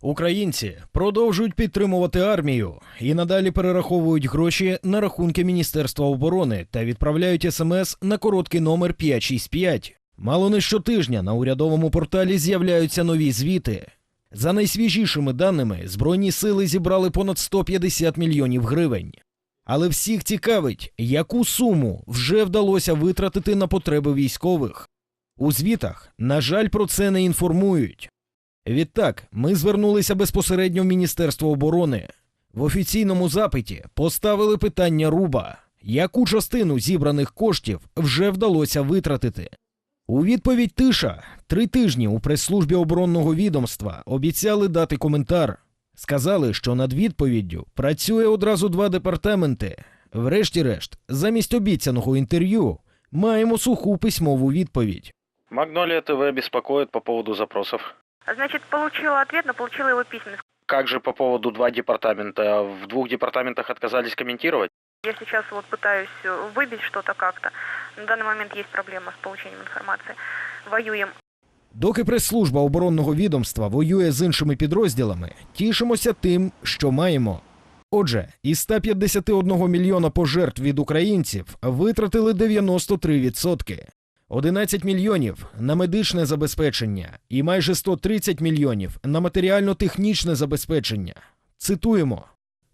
Українці продовжують підтримувати армію і надалі перераховують гроші на рахунки Міністерства оборони та відправляють смс на короткий номер 565. Мало не щотижня на урядовому порталі з'являються нові звіти. За найсвіжішими даними, збройні сили зібрали понад 150 мільйонів гривень. Але всіх цікавить, яку суму вже вдалося витратити на потреби військових. У звітах, на жаль, про це не інформують. Відтак, ми звернулися безпосередньо в Міністерство оборони. В офіційному запиті поставили питання Руба, яку частину зібраних коштів вже вдалося витратити. У відповідь тиша три тижні у прес-службі оборонного відомства обіцяли дати коментар. Сказали, що над відповіддю працює одразу два департаменти. Врешті-решт, замість обіцяного інтерв'ю, маємо суху письмову відповідь. Магнолия ТВ беспокоит по поводу запросов. Значит, получила ответ, но получила его письменно. Как же по поводу два департамента? В двух департаментах отказались комментировать? Я сейчас вот пытаюсь э, выбить что-то как-то. На данный момент есть проблема с получением информации. Воюем. Доки прес-служба оборонного відомства воює з іншими підрозділами, тішимося тим, що маємо. Отже, із 151 мільйона пожертв від українців витратили 93%. 11 мільйонів на медичне забезпечення і майже 130 мільйонів на матеріально-технічне забезпечення. Цитуємо.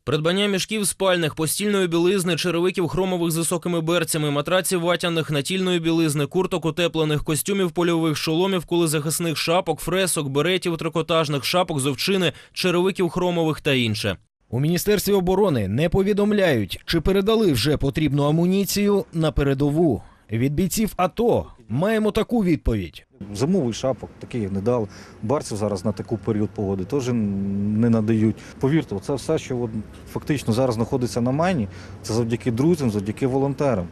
Придбання мішків спальних, постільної білизни, черевиків хромових з високими берцями, матраців ватяних, натільної білизни, курток утеплених, костюмів польових, шоломів, кулезахисних шапок, фресок, беретів трикотажних, шапок з овчини, черевиків хромових та інше. У Міністерстві оборони не повідомляють, чи передали вже потрібну амуніцію на передову. Від бійців АТО маємо таку відповідь. Зимовий шапок таких не дали. Барців зараз на таку період погоди теж не надають. Повірте, це все, що от фактично зараз знаходиться на майні, це завдяки друзям, завдяки волонтерам.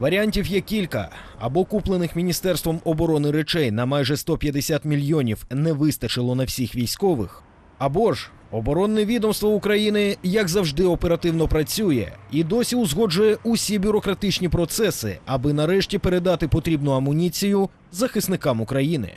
Варіантів є кілька. Або куплених Міністерством оборони речей на майже 150 мільйонів не вистачило на всіх військових. Або ж оборонне відомство України, як завжди, оперативно працює і досі узгоджує усі бюрократичні процеси, аби нарешті передати потрібну амуніцію захисникам України.